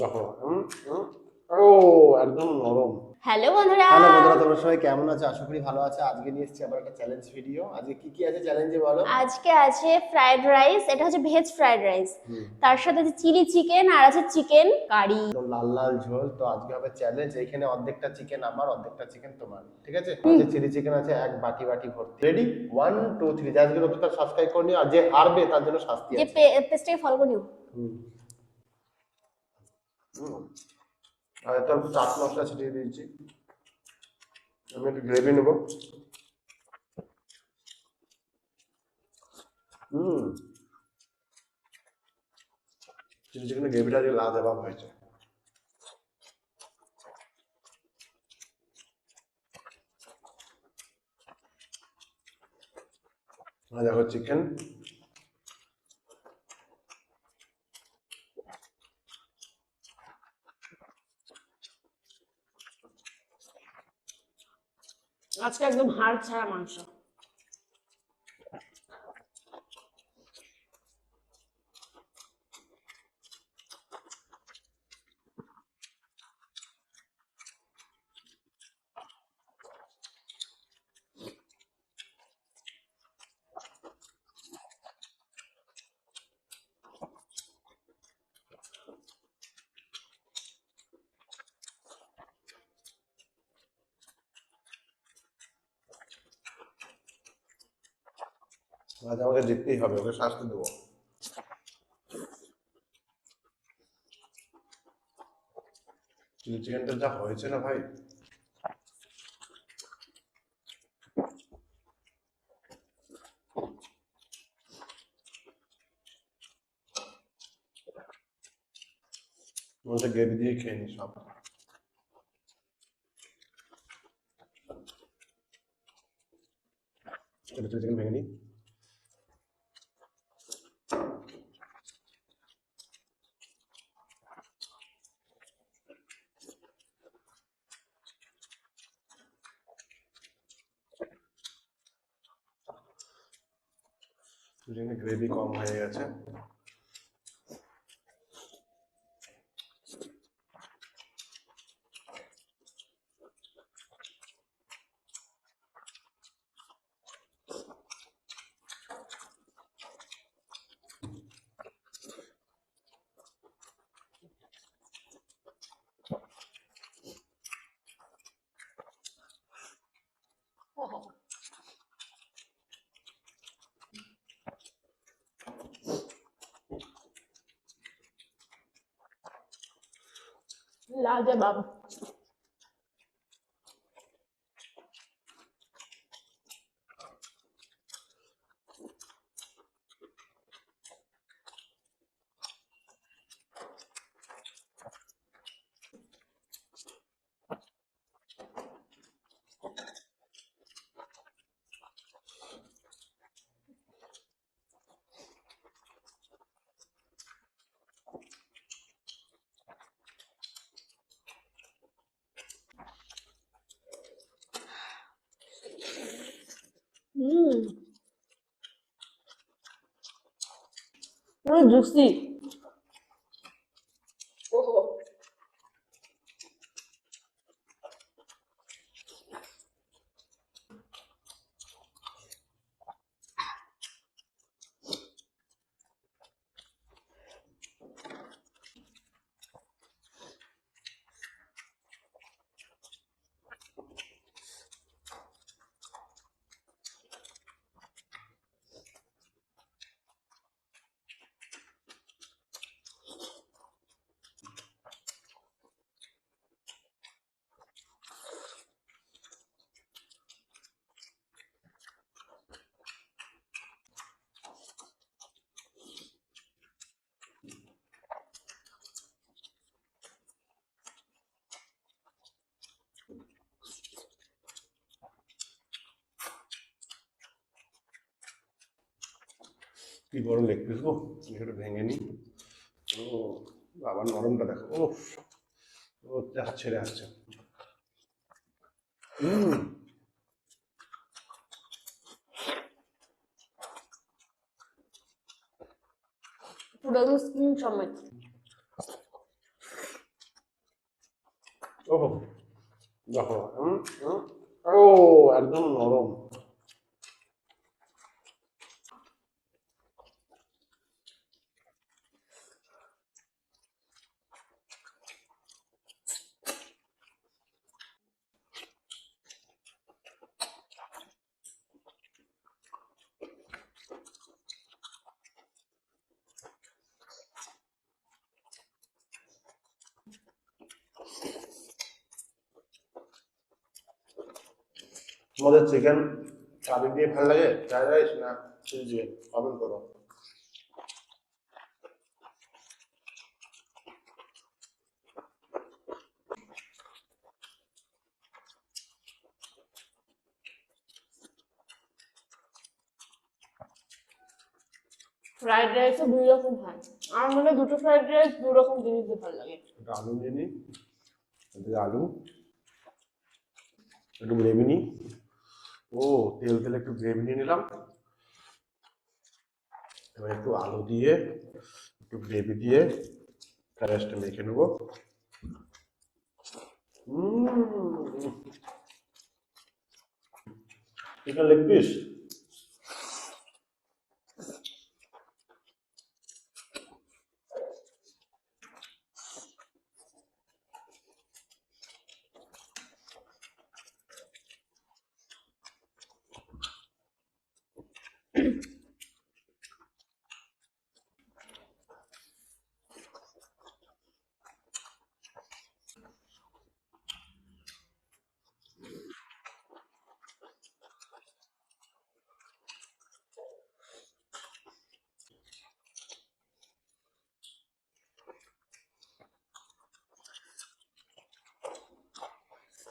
দেখো। ও একদম নরম। হ্যালো বন্ধুরা। হ্যালো বন্ধুরা তোমরা সবাই কেমন আছো? আশা করি ভালো আছো। আজকে নিয়ে এসেছি আবার একটা চ্যালেঞ্জ ভিডিও আজকে কি কি আছে চ্যালেঞ্জে বলো? আজকে আছে ফ্রাইড রাইস এটা হচ্ছে ভেজ ফ্রাইড রাইস তার সাথে আছে চিলি চিকেন আর আছে চিকেন কারি তো লাল লাল ঝোল তো আজকে হবে চ্যালেঞ্জ এখানে অর্ধেকটা চিকেন আমার অর্ধেকটা চিকেন তোমার ঠিক আছে? চিলি চিকেন আছে এক বাটি বাটি ভর্তি। রেডি ওয়ান টু থ্রি আজকে তো তার সাবস্ক্রাইব করে নিও। আর যে হারবে তার জন্য শাস্তি যে আছে। পেস্টটাকে ফলো করে নিও। আর এটা চাট মশলা ছিটিয়ে দিয়েছি। আমি একটু গ্রেভি নেব। হুম। চিকেনের গ্রেভিটা আজকে লাজবাব হয়েছে। দেখো চিকেন আজকে একদম হাড় ছাড়া মাংস। আজ আমাকে দেখতেই হবে, ওকে শাস্তি দেবো। চিলি চিকেনটা যা হয়েছে না ভাই? মনে গ্রেভি দিয়ে খেয়ে নি সব। চিলি চিকেন ভেঙে নিই গ্রেভি কম হয়ে গেছে। লাজবাব হুম পুরো জুসি ওহো কি বড় লেগ পিস গো একটু ভেঙে নি। ও আবার নরমটা দেখো। ও ও হাত ছেড়ে আসছে। হুম পুরো স্কিন সমেত। ওহো দেখো। ও একদম নরম। তোমাদের চিকেন কারি দিয়ে ভালো লাগে? ফ্রাইড রাইস না চিলি চিকেন কমেন্ট করো। ফ্রাইড রাইসও দুই রকম হয়। আমার মনে দুটো ফ্রাইড রাইস দু রকম জিনিস দিয়ে ভালো লাগে। একটু আলু নিয়ে নিই। আলু একটু গ্রেভি নিই। ও, তেল তেল একটু গ্রেভি নিয়ে নিলাম। এবার একটু আলু দিয়ে, একটু গ্রেভি দিয়ে ফ্রাইড মেখে নেব। Chicken leg piece?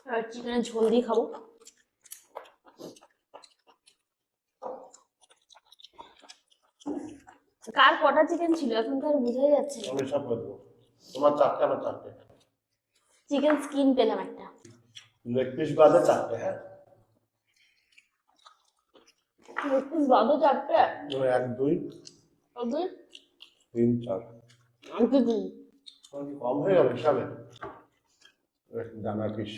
আর চিকেনের ঝোল দিয়ে খাব? কার কটা চিকেন ছিল? এখন তো আর বোঝাই যাচ্ছে আমি সব দেবো তোমার চারটে আমার চারটে? চিকেন স্কিন পেলাম একটা। লেগ পিস বাদে চারটে হ্যাঁ? লেগ পিস বাদও চারটে এক দুই দুই? তিন চার। আর কি কম হয়ে গেল হিসাবে? দানার পিস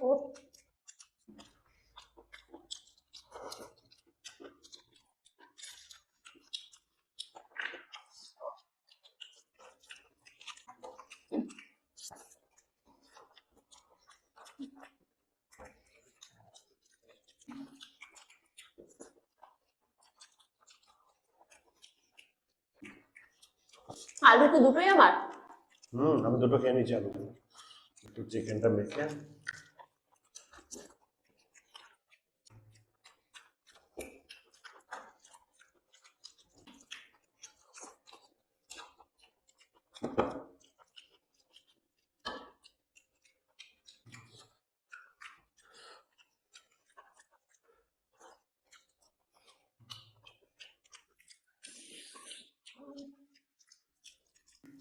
ও আলু তো দুটোই আমার হুম আমি দুটো খেয়ে নিয়েছি আলু একটু চিকেনটা মেখে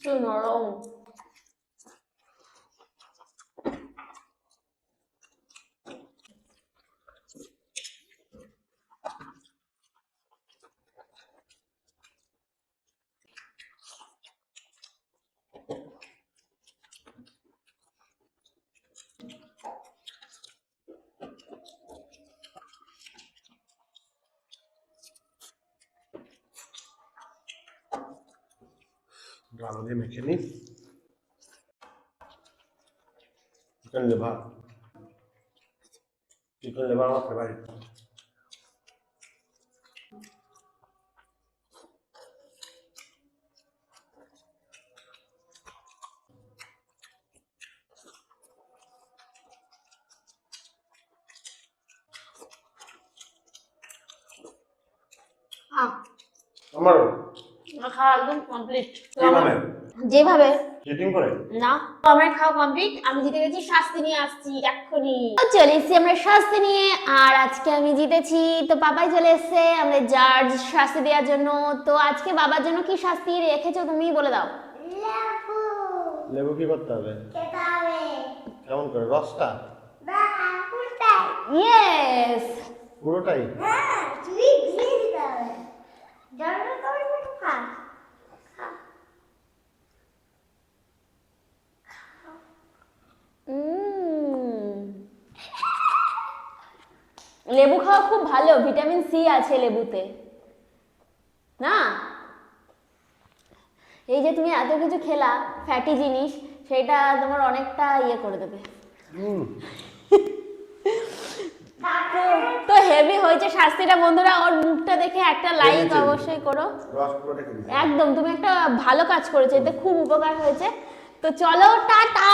কি নরম একটু আলু দিয়ে মেখে নিই চিকেন লেভার চিকেন লেভার আমার ফেভারিট আহ আমারও আমার খাওয়া একদম কমপ্লিট কীভাবে যেভাবে। চিটিং করে? না। আমার খাওয়া কমপ্লিট আমি জিতে গেছি শাস্তি নিয়ে আসছি এক্ষুনি। চলে এসেছি আমরা শাস্তি নিয়ে আর আজকে আমি জিতেছি। তো বাবাই চলে এসেছে আমাদের জার্জ শাস্তি দেওয়ার জন্য। তো আজকে বাবার জন্য কি শাস্তি রেখেছো তুমি বলে দাও। লেবু। লেবু কি করতে হবে? কেমন করে? রসটা? ইয়েস পুরোটাই। হ্যাঁ দিতে হবে জলটা তো লেবু খাওয়া খুব ভালো ভিটামিন সি আছে লেবুতে। না? এই যে তুমি এত কিছু খেলা ফ্যাটি জিনিস সেটা তোমার অনেকটা ইয়ে করে দেবে। তো- হেভি হয়েছে শাস্তিটা। বন্ধুরা ওর মুখটা দেখে একটা লাইক অবশ্যই করো। একদম তুমি একটা ভালো কাজ করেছ এতে খুব উপকার হয়েছে। তো চলো টাটা!